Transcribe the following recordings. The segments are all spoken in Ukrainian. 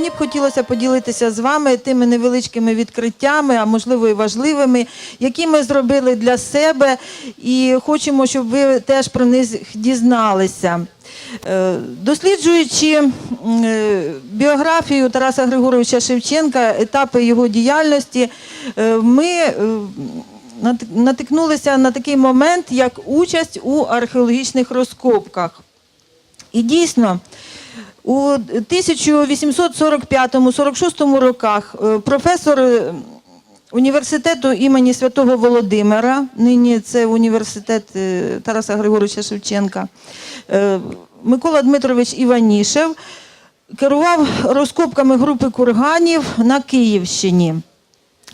Мені б хотілося поділитися з вами тими невеличкими відкриттями, а можливо і важливими, які ми зробили для себе, і хочемо, щоб ви теж про них дізналися. Е, Досліджуючи е, біографію Тараса Григоровича Шевченка, етапи його діяльності, е, ми натикнулися на такий момент, як участь у археологічних розкопках. І дійсно, у 1845-46 роках е, професор е, університету імені Святого Володимира, нині це університет е, Тараса Григоровича Шевченка, Микола Дмитрович Іванішев керував розкопками групи курганів на Київщині.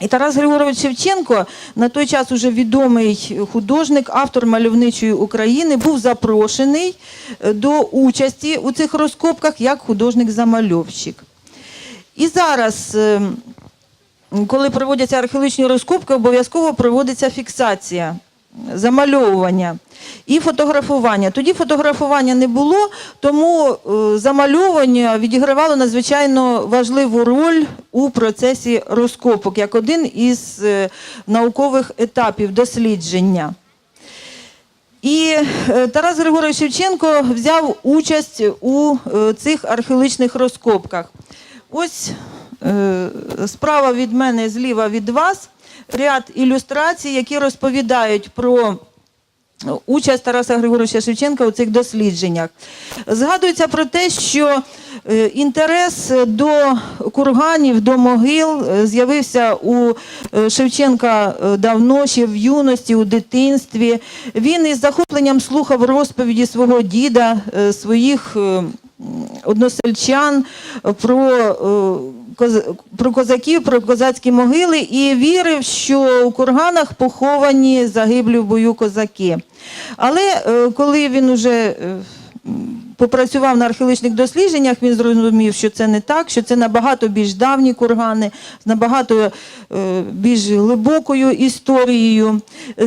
І Тарас Григорович Шевченко, на той час уже відомий художник, автор мальовничої України, був запрошений е, до участі у цих розкопках як художник-замальовщик. І зараз, е, коли проводяться археологічні розкопки, обов'язково проводиться фіксація, замальовування і фотографування. Тоді фотографування не було, тому е, замальовування відігравало надзвичайно важливу роль у процесі розкопок, як один із е, наукових етапів дослідження. І е, Тарас Григорович Шевченко взяв участь у цих археологічних розкопках. Ось справа від мене, зліва від вас, ряд ілюстрацій, які розповідають про участь Тараса Григоровича Шевченка у цих дослідженнях. Згадується про те, що е, інтерес до курганів, до могил е, з'явився у е, Шевченка е, давно, ще в юності, у дитинстві. Він із захопленням слухав розповіді свого діда, е, своїх е, односельчан про е, про козаків, про козацькі могили і вірив, що у курганах поховані загиблі в бою козаки. Але е, коли він уже е, попрацював на археологічних дослідженнях, він зрозумів, що це не так, що це набагато більш давні кургани, з набагато е, більш глибокою історією.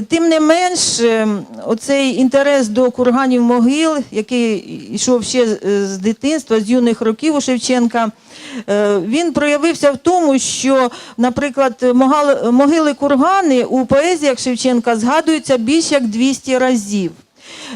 Тим не менш, е, оцей інтерес до курганів могил, який йшов ще з- дитинства, з юних років у Шевченка, е, він проявився в тому, що, наприклад, могили кургани у поезіях Шевченка згадуються більш як 200 разів.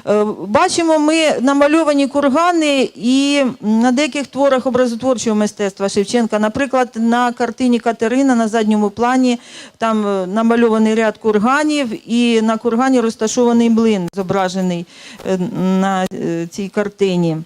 Е, Бачимо ми намальовані кургани і на деяких творах образотворчого мистецтва Шевченка. Наприклад, на картині Катерина на задньому плані там е, намальований ряд курганів, і на кургані розташований млин, зображений е, на цій картині.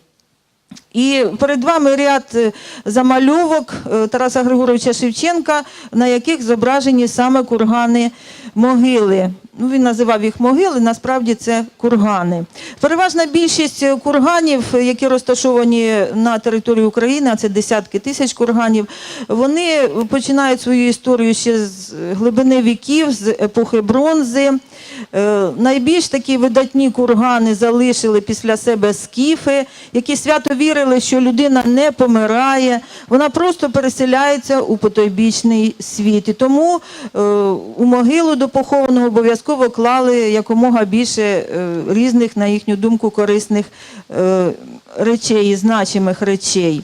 І перед вами ряд замальовок Тараса Григоровича Шевченка, на яких зображені саме кургани могили. Ну, він називав їх могили, насправді це кургани. Переважна більшість е, курганів, які розташовані на території України, а це десятки тисяч курганів, вони починають свою історію ще з глибини віків, з епохи бронзи. Е, Найбільш такі видатні кургани залишили після себе скіфи, які свято вірили, що людина не помирає, вона просто переселяється у потойбічний світ. І тому е, у могилу до похованого обов'язково клали якомога більше е, різних, на їхню думку, корисних речей, і значимих речей.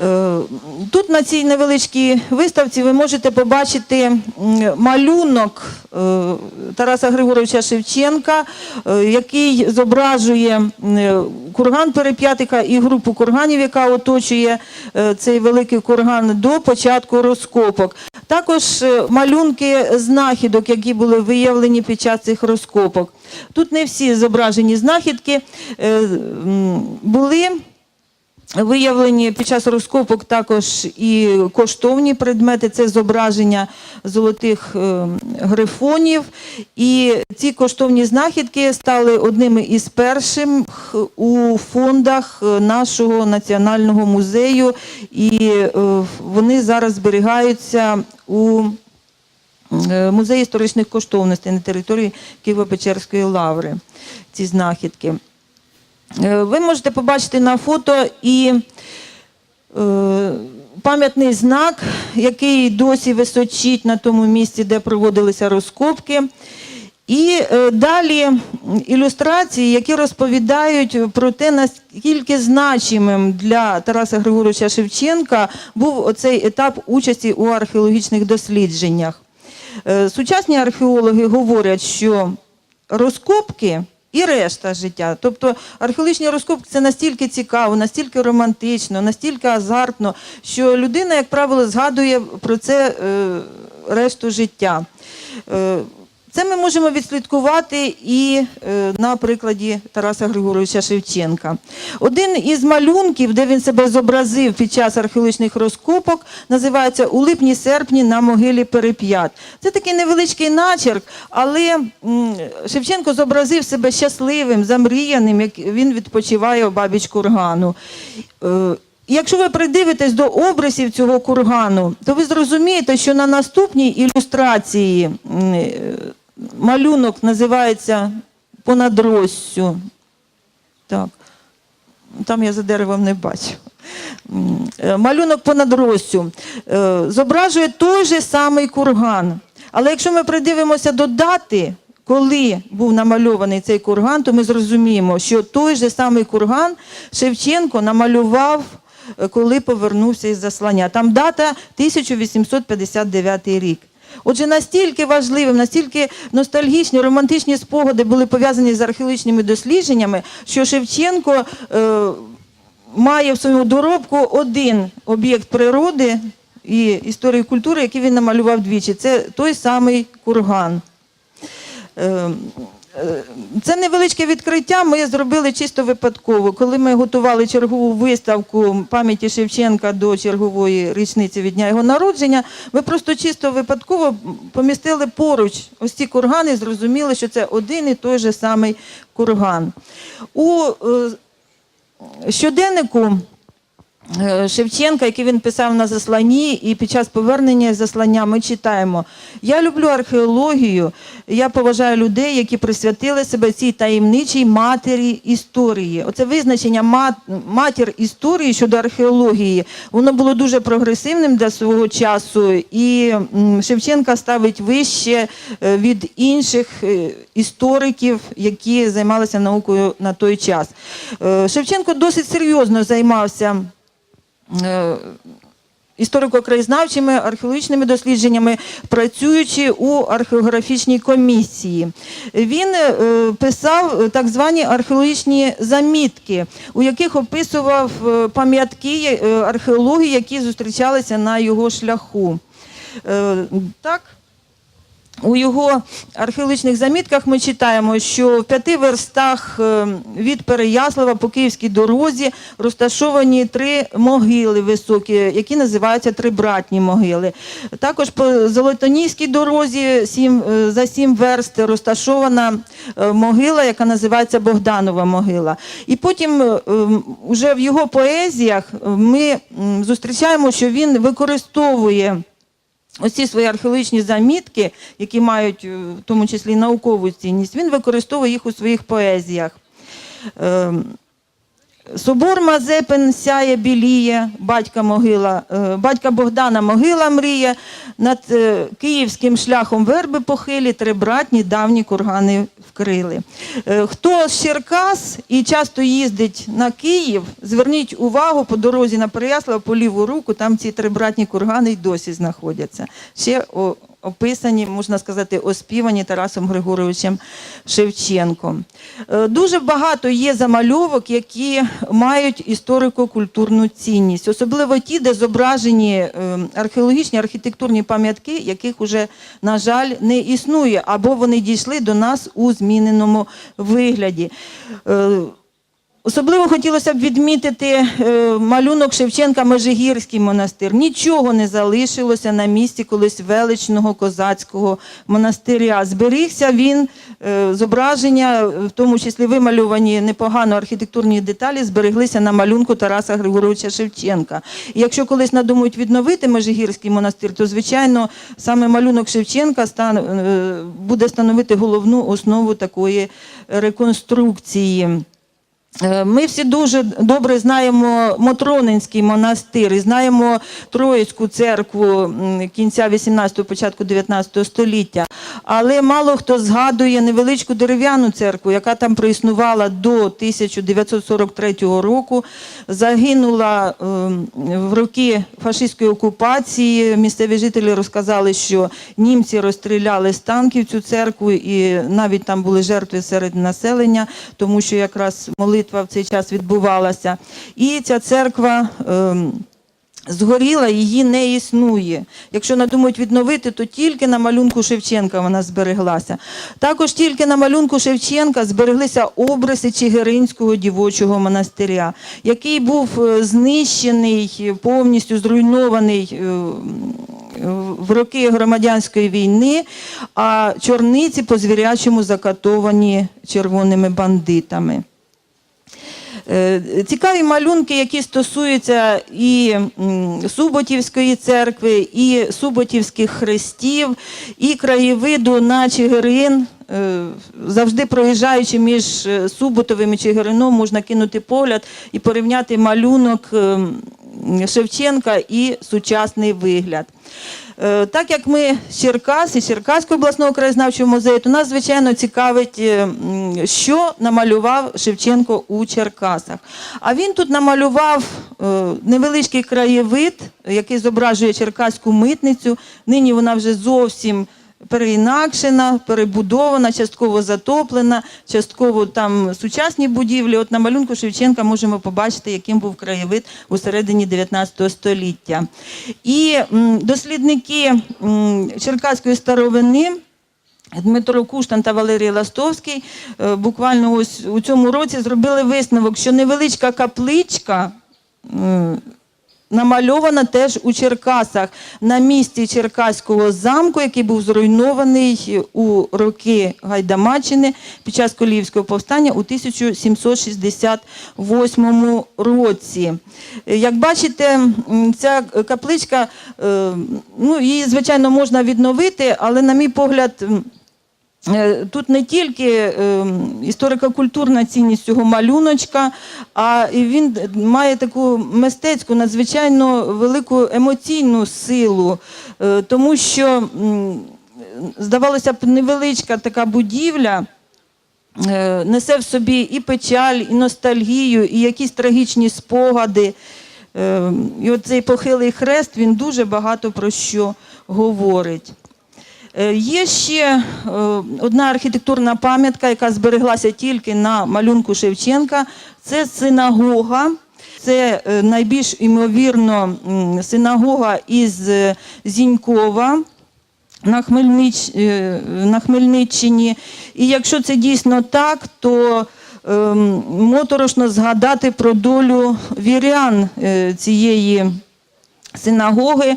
Е, Тут на цій невеличкій виставці ви можете побачити малюнок е, Тараса Григоровича Шевченка, е, який зображує курган Переп'ятика і групу курганів, яка оточує цей великий курган до початку розкопок. Також малюнки знахідок, які були виявлені під час цих розкопок. Тут не всі зображені знахідки були. Виявлені під час розкопок також і коштовні предмети, це зображення золотих е, грифонів. І ці коштовні знахідки стали одними із перших у фондах е, нашого національного музею, і е, вони зараз зберігаються у музеї історичних коштовностей на території Києво-Печерської лаври. Ці знахідки. Е, Ви можете побачити на фото і е, пам'ятний знак, який досі височить на тому місці, де проводилися розкопки. І е, далі ілюстрації, які розповідають про те, наскільки значимим для Тараса Григоровича Шевченка був оцей етап участі у археологічних дослідженнях. Сучасні археологи говорять, що розкопки і решта життя. Тобто археологічні розкопки це настільки цікаво, настільки романтично, настільки азартно, що людина, як правило, згадує про це е, решту життя. Е, це ми можемо відслідкувати і е, на прикладі Тараса Григоровича Шевченка. Один із малюнків, де він себе зобразив під час археологічних розкопок, називається У липні-серпні на могилі Переп'ят. Це такий невеличкий начерк, але Шевченко зобразив себе щасливим, замріяним, як він відпочиває у бабіч кургану. Е, Якщо ви придивитесь до образів цього кургану, то ви зрозумієте, що на наступній ілюстрації е, малюнок називається понад Россю. Так. Там я за деревом не бачу. Е, Малюнок понад Россю е, зображує той же самий курган. Але якщо ми придивимося до дати, коли був намальований цей курган, то ми зрозуміємо, що той же самий курган Шевченко намалював, е, коли повернувся із заслання. Там дата 1859 рік. Отже, настільки важливим, настільки ностальгічні, романтичні спогади були пов'язані з археологічними дослідженнями, що Шевченко е, має в своєму доробку один об'єкт природи і історії культури, який він намалював двічі. Це той самий курган. Е, Це невеличке відкриття ми зробили чисто випадково. Коли ми готували чергову виставку пам'яті Шевченка до чергової річниці від дня його народження, ми просто чисто випадково помістили поруч ось ці кургани зрозуміли, що це один і той же самий курган. У е, щоденнику е, Шевченка, який він писав на засланні, і під час повернення заслання ми читаємо: Я люблю археологію, я поважаю людей, які присвятили себе цій таємничій матері історії. Оце визначення мат, матір історії щодо археології, воно було дуже прогресивним для свого часу, і Шевченка ставить вище е, від інших е, істориків, які займалися наукою на той час. Е, Шевченко досить серйозно займався е, історико-краєзнавчими археологічними дослідженнями, працюючи у археографічній комісії. Він е, писав е, так звані археологічні замітки, у яких описував е, пам'ятки е, археології, які зустрічалися на його шляху. Е, Так, у його археологічних замітках ми читаємо, що в п'яти верстах е, від Переяслава по Київській дорозі розташовані три могили високі, які називаються трибратні могили. Також по Золотоніській дорозі е, за сім верст розташована е, могила, яка називається Богданова могила. І потім е, уже в його поезіях ми зустрічаємо, що він використовує. Ось ці свої археологічні замітки, які мають е, в тому числі наукову цінність, він використовує їх у своїх поезіях. Ем, Собор Мазепин сяє біліє, батька могила, е, батька Богдана могила мріє, над е, київським шляхом верби похилі, три братні давні кургани вкрили. Е, Хто з Черкас і часто їздить на Київ, зверніть увагу по дорозі на Переяслав по ліву руку, там ці три братні кургани й досі знаходяться. Ще описані, можна сказати, оспівані Тарасом Григоровичем Шевченком. Е, Дуже багато є замальовок, які мають історико-культурну цінність, особливо ті, де зображені е, археологічні архітектурні пам'ятки, яких уже, на жаль, не існує, або вони дійшли до нас у зміненому вигляді. Особливо хотілося б відмітити е, малюнок Шевченка Межигірський монастир. Нічого не залишилося на місці колись величного козацького монастиря. Зберігся він, е, зображення, в тому числі вималювані непогано архітектурні деталі, збереглися на малюнку Тараса Григоровича Шевченка. І якщо колись надумають відновити Межигірський монастир, то звичайно саме малюнок Шевченка е, буде становити головну основу такої реконструкції. Е, Ми всі дуже добре знаємо Мотронинський монастир і знаємо Троїцьку церкву кінця 18-го, початку 19 століття. Але мало хто згадує невеличку дерев'яну церкву, яка там проіснувала до 1943 року. Загинула ем, в роки фашистської окупації. Місцеві жителі розказали, що німці розстріляли з танків цю церкву, і навіть там були жертви серед населення, тому що якраз молитва в цей час відбувалася. І ця церква. ем, Згоріла, її не існує. Якщо надумають відновити, то тільки на малюнку Шевченка вона збереглася. Також тільки на малюнку Шевченка збереглися обриси Чигиринського дівочого монастиря, який був е, знищений, повністю зруйнований е, в роки громадянської війни, а чорниці по звірячому закатовані червоними бандитами. Е, Цікаві малюнки, які стосуються і Суботівської церкви, і Суботівських хрестів, і краєвиду на Чигирин. Е, Завжди проїжджаючи між е, Суботовим і Чигирином, можна кинути погляд і порівняти малюнок е, м, Шевченка і сучасний вигляд. Е, Так як ми з Черкас і Черкаського обласного краєзнавчого музею, то нас, звичайно, цікавить, е, що намалював Шевченко у Черкасах. А він тут намалював е, невеличкий краєвид, який зображує черкаську митницю. Нині вона вже зовсім переінакшена, перебудована, частково затоплена, частково там сучасні будівлі. От на малюнку Шевченка можемо побачити, яким був краєвид у середині 19 століття. І м, дослідники м, черкаської старовини. Дмитро Куштан та Валерій Ластовський е, буквально ось у цьому році зробили висновок, що невеличка капличка намальована теж у Черкасах на місці Черкаського замку, який був зруйнований у роки Гайдамаччини під час Коліївського повстання у 1768 році. Як бачите, ця капличка, е, ну, її, звичайно, можна відновити, але, на мій погляд, Тут не тільки е, історико-культурна цінність цього малюночка, а він має таку мистецьку, надзвичайно велику емоційну силу, е, тому що, здавалося б, невеличка така будівля. е, Несе в собі і печаль, і ностальгію, і якісь трагічні спогади. Е, І от цей похилий хрест він дуже багато про що говорить. Е, Є ще е, одна архітектурна пам'ятка, яка збереглася тільки на малюнку Шевченка. Це синагога. Це е, найбільш імовірно синагога із Зінькова на, Хмельнич... на Хмельниччині. І якщо це дійсно так, то ем, моторошно згадати про долю вірян цієї синагоги.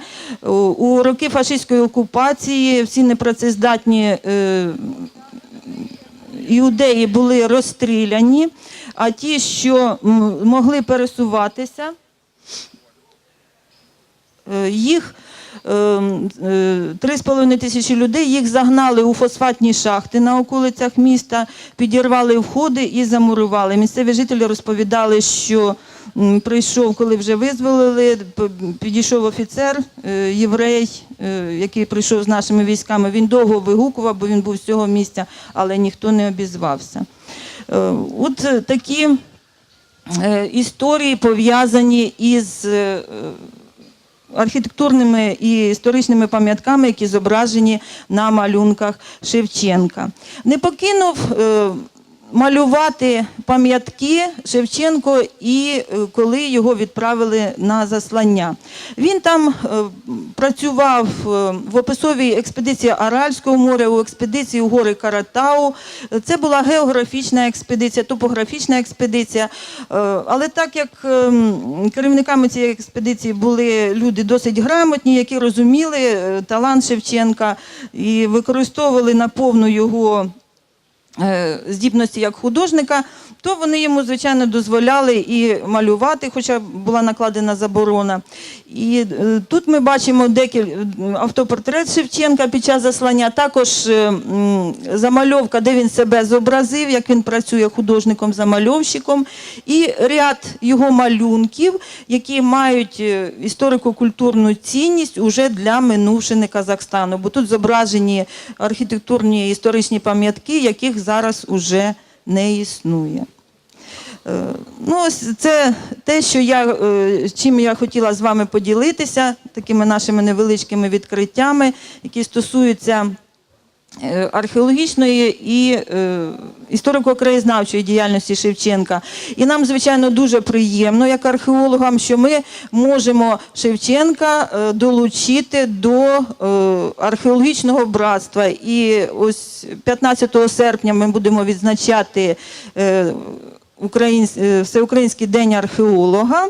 У- роки фашистської окупації всі непрацездатні е, іудеї були розстріляні, а ті, що могли пересуватися, е, їх е, е, тисячі людей їх загнали у фосфатні шахти на околицях міста, підірвали входи і замурували. Місцеві жителі розповідали, що прийшов, коли вже визволили, підійшов офіцер, е, єврей, е, який прийшов з нашими військами. Він довго вигукував, бо він був з цього місця, але ніхто не обізвався. Е, От такі історії пов'язані із архітектурними і історичними пам'ятками, які зображені на малюнках Шевченка. Не покинув малювати пам'ятки Шевченко і е, коли його відправили на заслання. Він там е, працював е, в описовій експедиції Аральського моря, у експедиції у гори Каратау. Це була географічна експедиція, топографічна експедиція. Але так як керівниками цієї експедиції були люди досить грамотні, які розуміли талант Шевченка і використовували наповну його е, здібності як художника, то вони йому, звичайно, дозволяли і малювати, хоча була накладена заборона. І е, тут ми бачимо декілька автопортрет Шевченка під час заслання, також е, замальовка, де він себе зобразив, як він працює художником-замальовщиком, і ряд його малюнків, які мають е, історико-культурну цінність уже для минувшини Казахстану. Бо тут зображені архітектурні історичні пам'ятки, яких зараз уже не існує. Е, Ну, це те, що я, е, чим я хотіла з вами поділитися, такими нашими невеличкими відкриттями, які стосуються археологічної і е, історико-краєзнавчої діяльності Шевченка. І нам, звичайно, дуже приємно, як археологам, що ми можемо Шевченка е, долучити до е, археологічного братства. І ось 15 серпня ми будемо відзначати е, е, Всеукраїнський день археолога.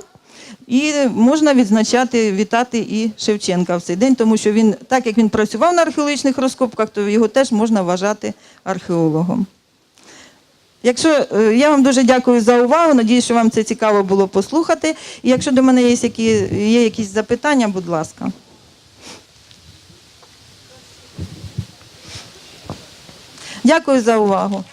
І можна відзначати, вітати і Шевченка в цей день, тому що він, так як він працював на археологічних розкопках, то його теж можна вважати археологом. Якщо е, я вам дуже дякую за увагу, надіюсь, що вам це цікаво було послухати. І якщо до мене є, які, є якісь запитання, будь ласка. Дякую за увагу.